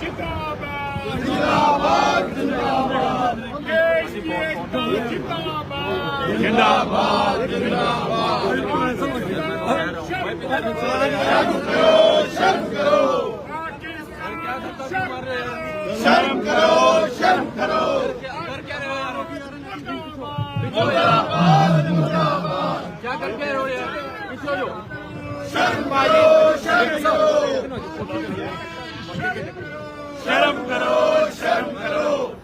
ਜਿੰਦਾਬਾਦ ਜਿੰਦਾਬਾਦ ਜਿੰਦਾਬਾਦ ਦੇਸ਼ ਦੀ ਏਕਤਾ ਜਿੰਦਾਬਾਦ ਜਿੰਦਾਬਾਦ ਜਿੰਦਾਬਾਦ ਸ਼ਰਮ ਕਰੋ ਸ਼ਰਮ ਕਰੋ ਸ਼ਰਮ ਕਰੋ ਸ਼ਰਮ ਕਰੋ ਮੁਰਦਾਬਾਦ ਮੁਰਦਾਬਾਦ ਕੀ ਕਰ ਕੇ ਰੋ ਰਿਹਾ ਪਿੱਛੇ ਹੋ ਜਾਓ ਸ਼ਰਮ ਕਰੋ ਸ਼ਰਮ ਕਰੋ ਸ਼ਰਮ ਕਰੋ ਸ਼ਰਮ ਕਰੋ।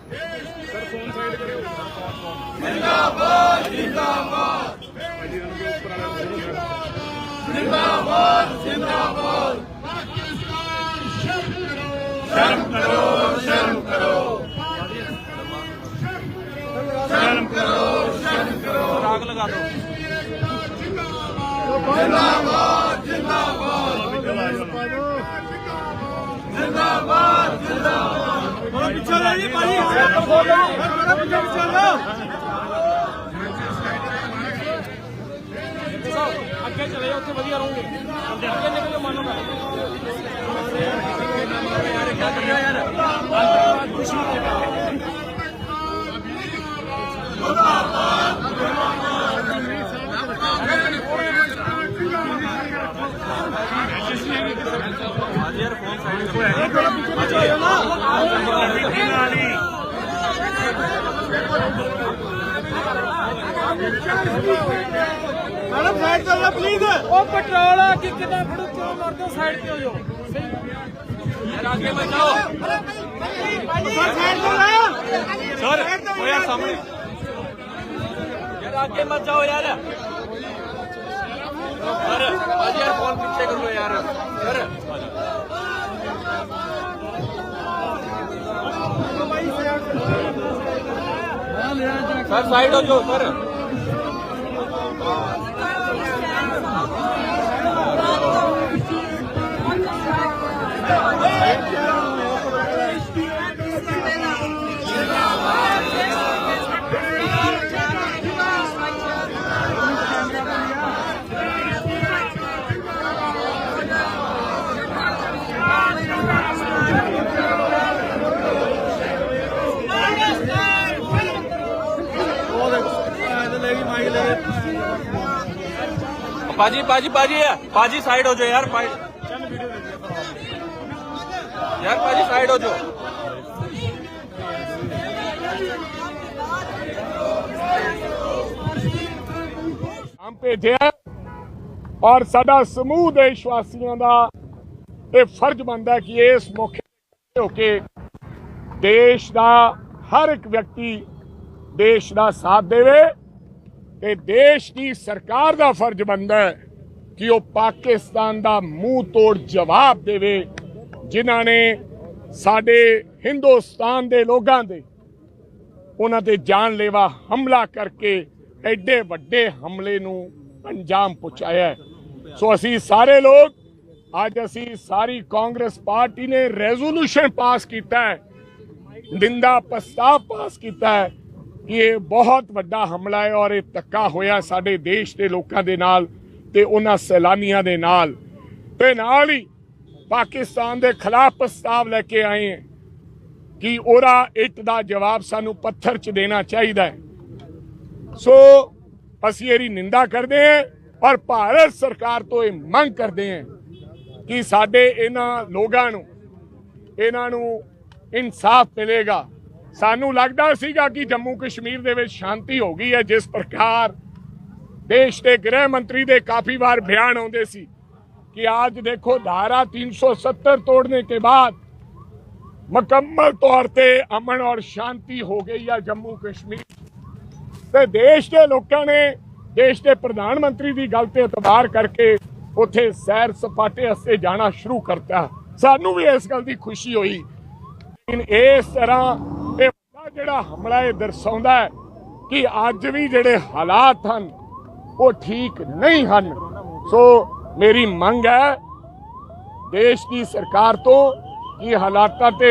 ਸ਼ਰਮ ਕਰੋ ਸ਼ਰਮ ਕਰੋ। ਜਿੰਦਾਬਾਦ ਜਿੰਦਾਬਾਦ। ਹੁਣ ਪਿੱਛੇ ਲਓ ਜੀ ਭਾਈ ਹੱਥ ਖੋਲੋ ਮੇਰਾ ਪਿੱਛੇ ਪਿੱਛੇ ਲਓ ਅੱਗੇ ਚਲੇ ਜਾਓ ਉੱਥੇ ਵਧੀਆ ਰਹੋਗੇ ਅੱਗੇ ਨਿਕਲੋ ਮਾਨੋ ਮੈਂ ਯਾਰ ਕਿਆ ਕਰ ਰਿਹਾ ਯਾਰ ਖੁਸ਼ੀ ਦੇ ਨਾਲ ਜਿੰਦਾਬਾਦ ਮੈਡਮ ਸਾਈਡ ਤੇ ਹੋ ਪਲੀਜ਼ ਉਹ ਪੈਟਰੋਲ ਆ ਕਿ ਕਿਦਾਂ ਫੜੋ ਕਿਉਂ ਮਰਦੇ ਹੋ ਸਾਈਡ ਤੇ ਹੋ ਜਾਓ ਯਾਰ ਅੱਗੇ ਬਚਾਓ ਸਾਈਡ ਤੇ ਸਰ ਉਹ ਯਾਰ ਸਾਹਮਣੇ ਯਾਰ ਅੱਗੇ ਮਤ ਜਾਓ ਯਾਰ ਸਰ ਅੱਜ ਯਾਰ ਫੋਨ ਪਿੱਛੇ ਕਰ ਲੋ ਯਾਰ ਸਰ सर साइड हो जो सर ਬਾਜੀ ਬਾਜੀ ਬਾਜੀ ਬਾਜੀ ਸਾਈਡ ਹੋ ਜਾਓ ਯਾਰ ਯਾਰ ਬਾਜੀ ਸਾਈਡ ਹੋ ਜਾਓ। ਹਮ ਭੇਜਿਆ ਔਰ ਸਾਡਾ ਸਮੂਹ ਦੇਸ਼ ਵਾਸੀਆਂ ਦਾ ਇਹ ਫਰਜ਼ ਬਣਦਾ ਕਿ ਇਸ ਮੌਕੇ ਹੋ ਕੇ ਦੇਸ਼ ਦਾ ਹਰ ਇੱਕ ਵਿਅਕਤੀ ਦੇਸ਼ ਦਾ ਸਾਥ ਦੇਵੇ। ਤੇ ਦੇਸ਼ ਦੀ ਸਰਕਾਰ ਦਾ ਫਰਜ਼ ਬਣਦਾ ਹੈ ਕਿ ਉਹ ਪਾਕਿਸਤਾਨ ਦਾ ਮੂੰਹ ਤੋੜ ਜਵਾਬ ਦੇਵੇ, ਜਿਨ੍ਹਾਂ ਨੇ ਸਾਡੇ ਹਿੰਦੁਸਤਾਨ ਦੇ ਲੋਕਾਂ ਦੇ ਉਹਨਾਂ ਤੇ ਜਾਨਲੇਵਾ ਹਮਲਾ ਕਰਕੇ ਐਡੇ ਵੱਡੇ ਹਮਲੇ ਨੂੰ ਅੰਜਾਮ ਪਹੁੰਚਾਇਆ ਸੋ ਅਸੀਂ ਸਾਰੇ ਲੋਕ, ਅੱਜ ਅਸੀਂ ਸਾਰੀ ਕਾਂਗਰਸ ਪਾਰਟੀ ਨੇ ਰੈਜ਼ੋਲੂਸ਼ਨ ਪਾਸ ਕੀਤਾ ਹੈ ਨਿੰਦਾ ਪ੍ਰਸਤਾਵ ਪਾਸ ਕੀਤਾ ਹੈ। ਕਿ ਇਹ ਬਹੁਤ ਵੱਡਾ ਹਮਲਾ ਹੈ ਔਰ ਇਹ ਧੱਕਾ ਹੋਇਆ ਸਾਡੇ ਦੇਸ਼ ਦੇ ਲੋਕਾਂ ਦੇ ਨਾਲ ਤੇ ਉਹਨਾਂ ਸੈਲਾਨੀਆਂ ਦੇ ਨਾਲ। ਤੇ ਨਾਲ ਹੀ ਪਾਕਿਸਤਾਨ ਦੇ ਖਿਲਾਫ ਪ੍ਰਸਤਾਵ ਲੈ ਕੇ ਆਏ ਹੈ ਕਿ ਉਹਦਾ ਇੱਟ ਦਾ ਜਵਾਬ ਸਾਨੂੰ ਪੱਥਰ 'ਚ ਦੇਣਾ ਚਾਹੀਦਾ ਹੈ। ਸੋ ਅਸੀਂ ਇਹਦੀ ਨਿੰਦਾ ਕਰਦੇ ਹਾਂ ਔਰ ਭਾਰਤ ਸਰਕਾਰ ਤੋਂ ਇਹ ਮੰਗ ਕਰਦੇ ਹਾਂ ਕਿ ਸਾਡੇ ਇਹਨਾਂ ਲੋਕਾਂ ਨੂੰ, ਇਹਨਾਂ ਨੂੰ ਇਨਸਾਫ ਮਿਲੇਗਾ। ਸਾਨੂੰ ਲੱਗਦਾ ਸੀਗਾ ਕਿ ਜੰਮੂ ਕਸ਼ਮੀਰ ਦੇ ਵਿੱਚ ਸ਼ਾਂਤੀ ਹੋ ਗਈ ਹੈ ਜਿਸ ਪ੍ਰਕਾਰ ਦੇਸ਼ ਦੇ ਗ੍ਰਹਿ ਮੰਤਰੀ ਦੇ ਕਾਫੀ ਵਾਰ ਬਿਆਨ ਆਉਂਦੇ ਸੀ ਕਿ आज देखो धारा 370 तोड़ने के बाद ਮੁਕੰਮਲ ਤੌਰ ਤੇ ਅਮਨ ਔਰ ਸ਼ਾਂਤੀ ਹੋ ਗਈ ਆ ਜੰਮੂ ਕਸ਼ਮੀਰ ਤੇ ਦੇਸ਼ ਦੇ ਲੋਕਾਂ ਨੇ ਦੇਸ਼ ਦੇ ਪ੍ਰਧਾਨ ਮੰਤਰੀ ਦੀ ਗੱਲ ਤੇ ਇਤਬਾਰ ਕਰਕੇ ਉੱਥੇ ਸੈਰ ਸਪਾਟੇ ਵਾਸਤੇ ਜਾਣਾ ਸ਼ੁਰੂ ਕਰਤਾ ਸਾਨੂੰ ਵੀ ਇਸ ਗੱਲ ਦੀ ਖੁਸ਼ੀ ਹੋਈ ਲੇਕਿਨ ਇਸ ਤਰ੍ਹਾਂ ਇਹ ਜਿਹੜਾ ਹਮਲਾ ਇਹ ਦਰਸਾਉਂਦਾ ਹੈ ਕਿ ਅੱਜ ਵੀ ਜਿਹੜੇ ਹਾਲਾਤ ਹਨ, ਉਹ ਠੀਕ ਨਹੀਂ ਹਨ। ਸੋ ਮੇਰੀ ਮੰਗ ਹੈ, ਦੇਸ਼ ਦੀ ਸਰਕਾਰ ਤੋਂ ਕਿ ਹਾਲਾਤਾਂ ਤੇ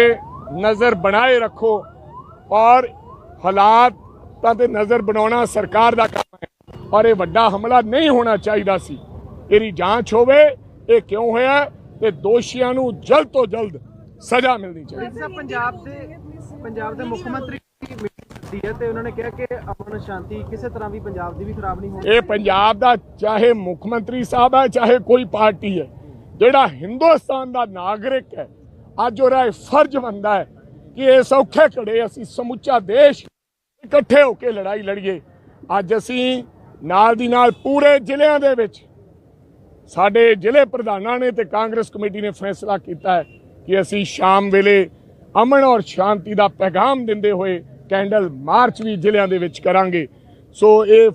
ਨਜ਼ਰ ਬਣਾਏ ਰੱਖੋ, ਔਰ ਹਾਲਾਤਾਂ ਤੇ ਨਜ਼ਰ ਬਣਾਉਣਾ ਸਰਕਾਰ ਦਾ ਕੰਮ ਹੈ ਔਰ ਇਹ ਵੱਡਾ ਹਮਲਾ ਨਹੀਂ ਹੋਣਾ ਚਾਹੀਦਾ ਸੀ। ਇਹਦੀ ਜਾਂਚ ਹੋਵੇ, ਇਹ ਕਿਉਂ ਹੋਇਆ ਤੇ ਦੋਸ਼ੀਆਂ ਨੂੰ ਜਲਦ ਤੋਂ ਜਲਦ ਸਜ਼ਾ ਮਿਲਣੀ ਚਾਹੀਦੀ ਸਿੰਘ ਪੰਜਾਬ ਦੇ ਪੰਜਾਬ ਦੇ ਮੁੱਖ ਮੰਤਰੀ ਦੀ ਹੈ ਤੇ ਉਹਨਾਂ ਨੇ ਕਿਹਾ ਕਿ ਅਮਨ ਸ਼ਾਂਤੀ ਕਿਸੇ ਤਰ੍ਹਾਂ ਵੀ ਪੰਜਾਬ ਦੀ ਵੀ ਖਰਾਬ ਨਹੀਂ ਹੋਣੀ ਇਹ ਪੰਜਾਬ ਦਾ ਚਾਹੇ ਮੁੱਖ ਮੰਤਰੀ ਸਾਹਿਬ ਹੈ ਚਾਹੇ ਕੋਈ ਪਾਰਟੀ ਹੈ ਜਿਹੜਾ ਹਿੰਦੁਸਤਾਨ ਦਾ ਨਾਗਰਿਕ ਹੈ ਅੱਜ ਉਹਦਾ ਇਹ ਫਰਜ਼ ਬਣਦਾ ਹੈ ਕਿ ਇਸ ਔਖੇ ਘੜੇ ਅਸੀਂ ਸਮੁੱਚਾ ਦੇਸ਼ ਇਕੱਠੇ ਹੋ ਕੇ ਲੜਾਈ ਲੜੀਏ। ਅੱਜ ਅਸੀਂ ਨਾਲ ਦੀ ਨਾਲ ਪੂਰੇ ਜ਼ਿਲ੍ਹਿਆਂ ਦੇ ਵਿੱਚ ਸਾਡੇ ਜ਼ਿਲ੍ਹੇ ਪ੍ਰਧਾਨਾਂ ਨੇ ਤੇ ਕਾਂਗਰਸ ਕਮੇਟੀ ਨੇ ਫੈਸਲਾ ਕੀਤਾ ਹੈ ਕਿ ਅਸੀਂ ਸ਼ਾਮ ਵੇਲੇ ਅਮਨ ਔਰ ਸ਼ਾਂਤੀ ਦਾ ਪੈਗਾਮ ਦਿੰਦੇ ਹੋਏ ਕੈਂਡਲ ਮਾਰਚ ਵੀ ਜ਼ਿਲ੍ਹਿਆਂ ਦੇ ਵਿੱਚ ਕਰਾਂਗੇ। ਸੋ ਇਹ